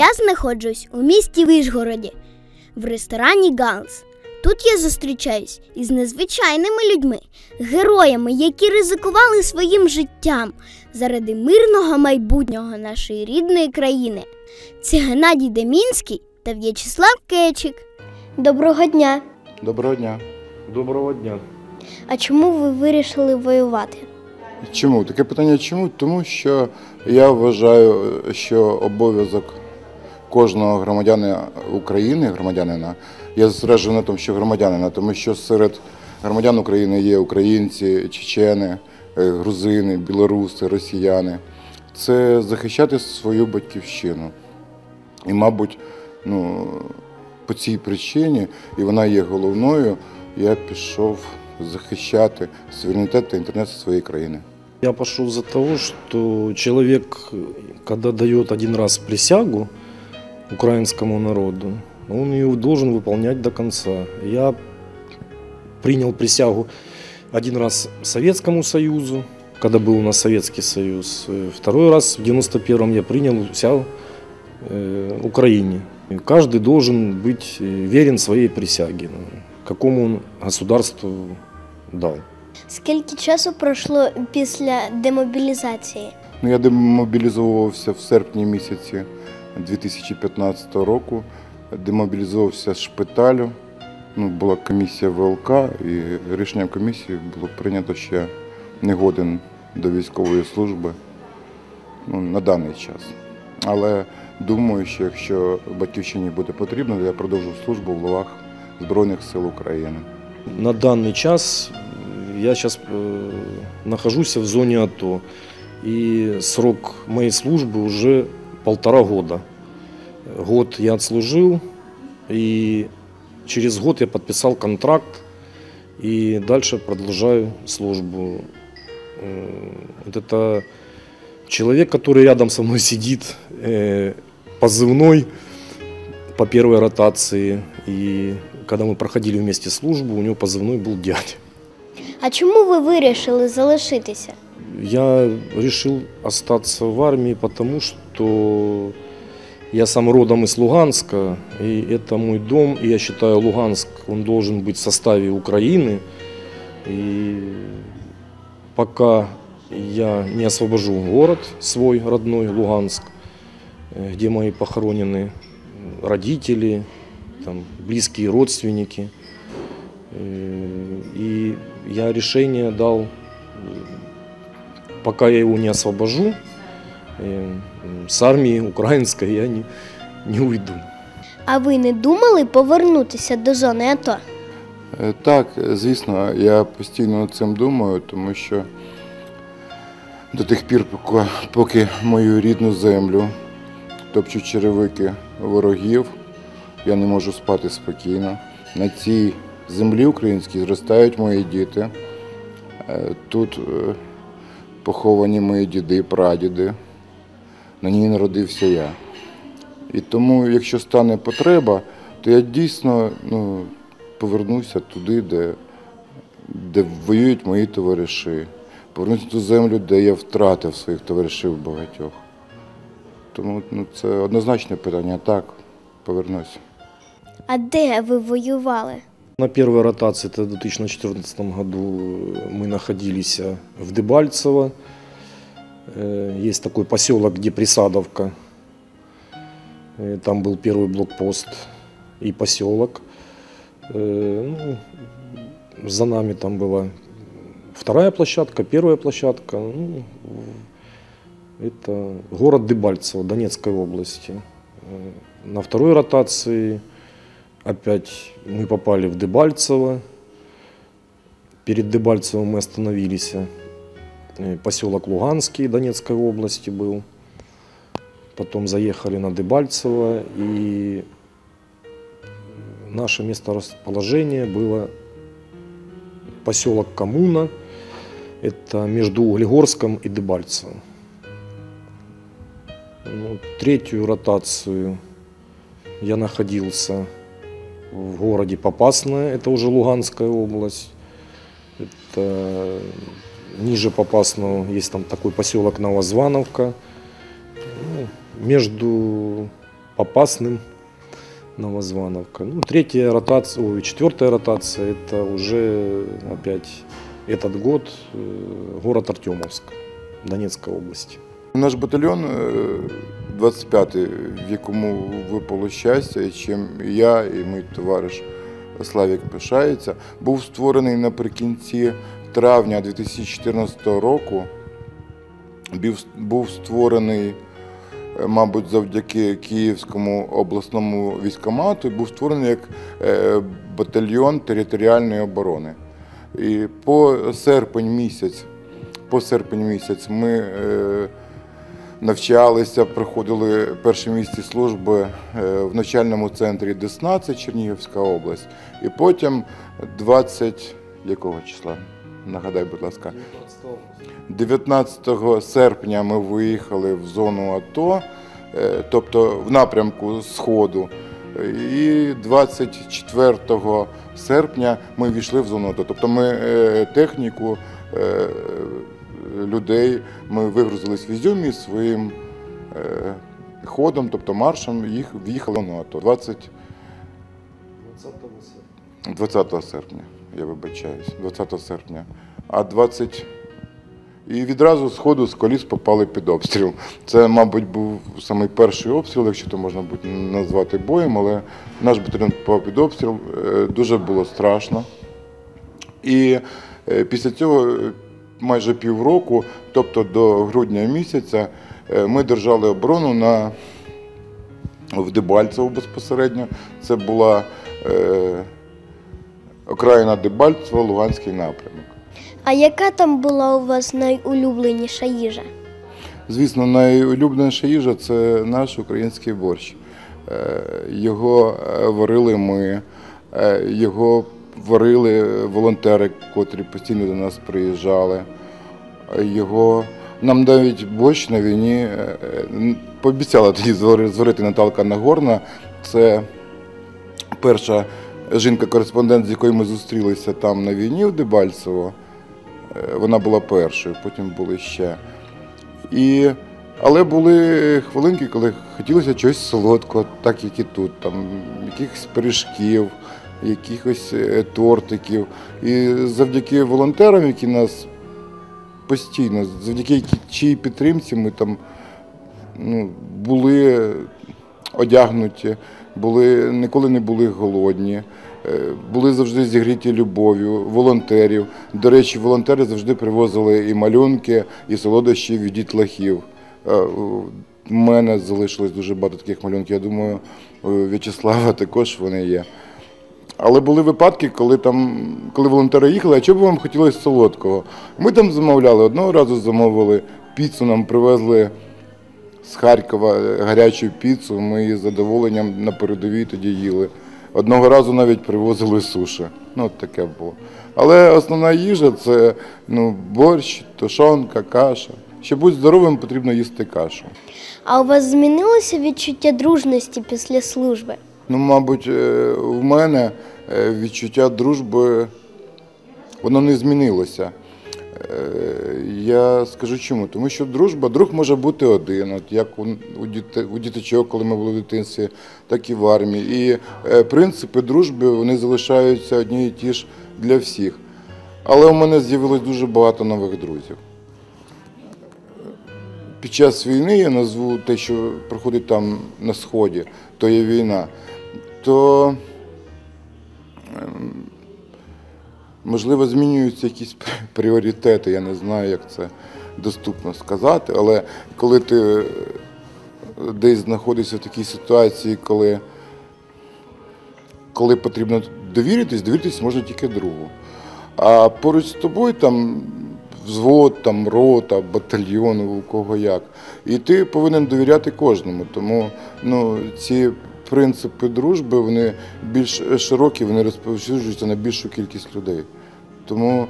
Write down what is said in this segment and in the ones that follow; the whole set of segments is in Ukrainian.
Я знаходжусь у місті Вишгороді в ресторані Ганс. Тут я зустрічаюсь із незвичайними людьми, героями, які ризикували своїм життям заради мирного майбутнього нашої рідної країни. Це Геннадій Демінський та В'ячеслав Кечик. Доброго дня! Доброго дня. Доброго дня. А чому ви вирішили воювати? Чому? Таке питання чому? Тому що я вважаю, що обов'язок кожного громадянина України, громадянина, я зосереджую на тому, що громадянина, тому що серед громадян України є українці, чечени, е, грузини, білоруси, росіяни. Це захищати свою батьківщину. І, мабуть, ну, по цій причині, і вона є головною, я пішов захищати суверенітет та інтернет своєї країни. Я пошел за того, что человек, когда дает один раз присягу украинскому народу, он ее должен выполнять до конца. Я принял присягу один раз Советскому Союзу, когда был у нас Советский Союз. Э, Второй раз в 91-м я принял присягу э, Украине. И каждый должен быть э, верен своей присяге, ну, какому он государству дал. Скільки часу пройшло після демобілізації? Ну, я демобілізовувався в серпні місяці 2015 року. Демобілізовувався з шпиталю. Ну, була комісія ВЛК, і рішенням комісії було прийнято, я не годен до військової служби ну, на даний час. Але думаю, що якщо батьківщині буде потрібно, я продовжу службу в лавах Збройних сил України. На данный час я сейчас нахожусь в зоне АТО. И срок моей службы уже полтора года. Год я отслужил, и через год я подписал контракт, и дальше продолжаю службу. Э, Вот это человек, который рядом со мной сидит, э, позывной по первой ротации. И когда мы проходили вместе службу, у него позывной был дядя. А чому ви вирішили залишитися? Я решил остаться в армии, потому что я сам родом из Луганска, и это мой дом, и я считаю, Луганск, он должен быть в составе Украины. И пока я не освобожу город свой родной, Луганск, э, где мои похоронены родители, там, близкие родственники, э, и я решение дал пока я его не освобожу, с армии украинской я не, не уйду. А ви не думали повернутися до зони АТО? Е, Так, звісно, я постійно над цим думаю, тому що до тих пір, поки, поки мою рідну землю топчуть черевики ворогів, я не можу спати спокійно. На цій землі українській зростають мої діти. Е, Тут е, поховані мої діди і прадіди. На ній народився я. І тому, якщо стане потреба, то я дійсно ну, повернуся туди, де, де воюють мої товариші. Повернуся ту землю, де я втратив своїх товаришів багатьох. Тому ну, це однозначне питання. Так, повернуся. А де ви воювали? На первой ротации, это в 2014 году, мы находились в Дебальцево. Э, Есть такой поселок Деприсадовка. Э, Там был первый блокпост и поселок. Э, ну, за нами там была вторая площадка, первая площадка. Ну, это город Дебальцево Донецкой области. На второй ротации опять мы попали в Дебальцево. Перед Дебальцевым мы остановились. Поселок Луганский Донецкой области был. Потом заехали на Дебальцево и наше месторасположение было поселок Коммуна. Это между Углегорском и Дебальцевым. Ну, третью ротацию я находился в городе Попасное, это уже Луганская область. Это ниже Попасного есть там такой поселок Новозвановка. Ну, между Попасным, Новозвановка. Ну, третья ротация, ой, четвертая ротация, это уже опять этот год, э, город Артемовск, Донецкая область. Наш батальйон е, 25-й, в якому випало щастя, і чим я і мій товариш Славік пишається, був створений наприкінці травня 2014 року. Був- створений, е, мабуть, завдяки Київському обласному військомату, був створений як е, батальйон територіальної оборони. І по серпень місяць, по серпень місяць ми е, навчалися, проходили перші місяці служби в навчальному центрі Десна, це Чернігівська область. І потім 20 якого числа? Нагадай, будь ласка. 19 серпня ми виїхали в зону АТО, е, тобто в напрямку Сходу. І 24 серпня ми війшли в зону АТО. Тобто ми е, техніку е, людей ми вигрузились в Ізюмі своїм ходом, тобто маршем, їх в'їхали в зону АТО. 20, 20 серпня, я вибачаюсь, 20 серпня. А 20 і відразу з ходу з коліс попали під обстріл. Це, мабуть, був самий перший обстріл, якщо то можна назвати боєм, але наш батальйон попав під обстріл. Е, Дуже було страшно. І е, після цього е, майже півроку, тобто до грудня місяця, ми держали оборону на в Дебальцево безпосередньо. Це була окраїна Дебальцево, Луганський напрямок. А яка там була у вас найулюбленіша їжа? Звісно, найулюбленіша їжа це наш український борщ. Е, Його е, варили ми, е, його варили волонтери, котрі постійно до нас приїжджали. Його нам навіть борщ на війні пообіцяла тоді зварити Наталка Нагорна. Це перша жінка-кореспондент, з якою ми зустрілися там на війні в Дебальцево. Е, Вона була першою, потім були ще. І, але були хвилинки, коли хотілося чогось солодкого, так як і тут, там, якихось пиріжків, якихось е, тортиків. І завдяки волонтерам, які нас постійно, завдяки чиїй підтримці ми там ну, були одягнуті, були, ніколи не були голодні. е, Були завжди зігріті любов'ю, волонтерів. До речі, волонтери завжди привозили і малюнки, і солодощі від дітлахів. Е, У мене залишилось дуже багато таких малюнків. Я думаю, у В'ячеслава також вони є. Але були випадки, коли там, коли волонтери їхали, а чого б вам хотілося солодкого? Ми там замовляли. Одного разу замовили піцу, нам привезли з Харкова гарячу піцу. Ми її з задоволенням на передовій тоді їли. Одного разу навіть привозили суші. Ну, от таке було. Але основна їжа це ну, борщ, тушонка, каша. Щоб бути здоровим, потрібно їсти кашу. А у вас змінилося відчуття дружності після служби? Ну, мабуть, е, в мене е, відчуття дружби воно не змінилося. Е, Я скажу чому? Тому що дружба, друг може бути один, от як у, діти, у діточок, коли ми були в дитинстві, так і в армії. І е, принципи дружби вони залишаються одні і ті ж для всіх. Але у мене з'явилось дуже багато нових друзів. Під час війни я назву те, що проходить там на сході, то є війна, то ем, можливо змінюються якісь пріоритети. Я не знаю, як це доступно сказати. Але коли ти е, десь знаходишся в такій ситуації, коли, коли потрібно довіритись, довіритись можна тільки другу. А поруч з тобою там взвод, там рота, батальйон, у кого як. І ти повинен довіряти кожному. Тому ну, ці принципи дружби вони більш широкі, вони розповсюджуються на більшу кількість людей. Тому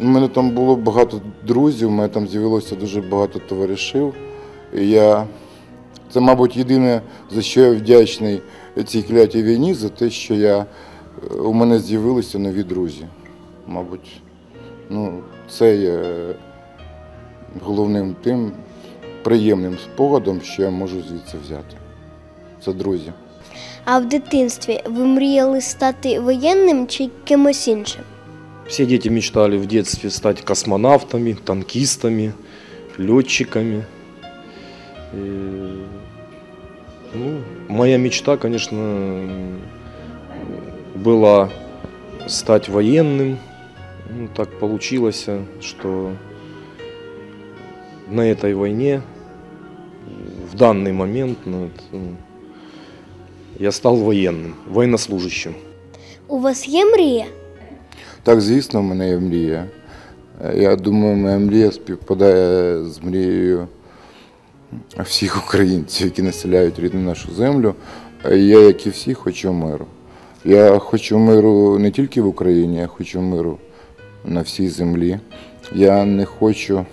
у мене там було багато друзів, у мене там з'явилося дуже багато товаришів. І я, це, мабуть, єдине, за що я вдячний цій клятій війні, за те, що я, у мене з'явилися нові друзі. Мабуть, ну, це є головним тим приємним спогадом, що я можу звідси взяти. Це друзі. А в дитинстві ви мріяли стати воєнним чи кимось іншим? Все дети мечтали в детстве стать космонавтами, танкистами, летчиками. И, ну, моя мечта, конечно, была стать военным. Ну, так получилось, что на этой войне в данный момент ну, вот, ну, я стал военным, военнослужащим. У вас є мрія? Так, звісно, в мене є мрія. Я думаю, моя мрія співпадає з мрією всіх українців, які населяють рідну нашу землю. Я, як і всі, хочу миру. Я хочу миру не тільки в Україні, я хочу миру на всій землі. Я не хочу,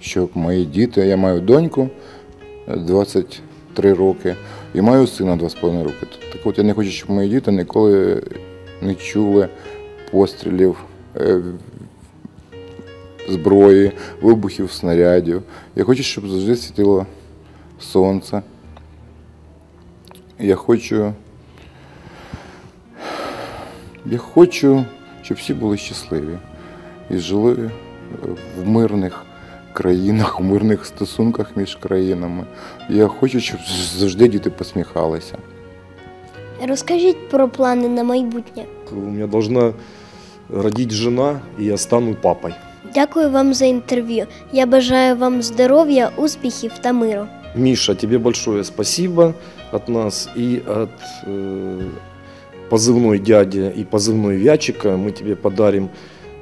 щоб мої діти, я маю доньку е, 23 роки і маю сина 2,5 роки. Так от я не хочу, щоб мої діти ніколи не чули пострілів, е, зброї, вибухів снарядів. Я хочу, щоб завжди світило сонце. Я хочу. Я хочу, щоб всі були щасливі і жили е, в мирних країнах, в мирних стосунках між країнами. Я хочу, щоб завжди діти посміхалися. Розкажіть про плани на майбутнє. У меня должна родить жена, и я стану папой. Дякую вам за інтерв'ю. Я бажаю вам здоров'я, успіхів та миру. Миша, тебе большое спасибо от нас и от э, позывной дядя и позывной Вячика. Мы тебе подарим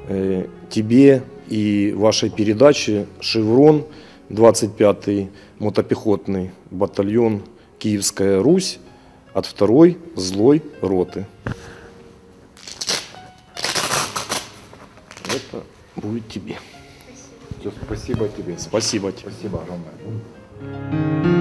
э, тебе и вашей передаче «Шеврон», 25-й мотопехотный батальон «Киевская Русь» от второй злой роты. Это будет тебе. Спасибо тобі. Спасибо тебе. Спасибо огромное.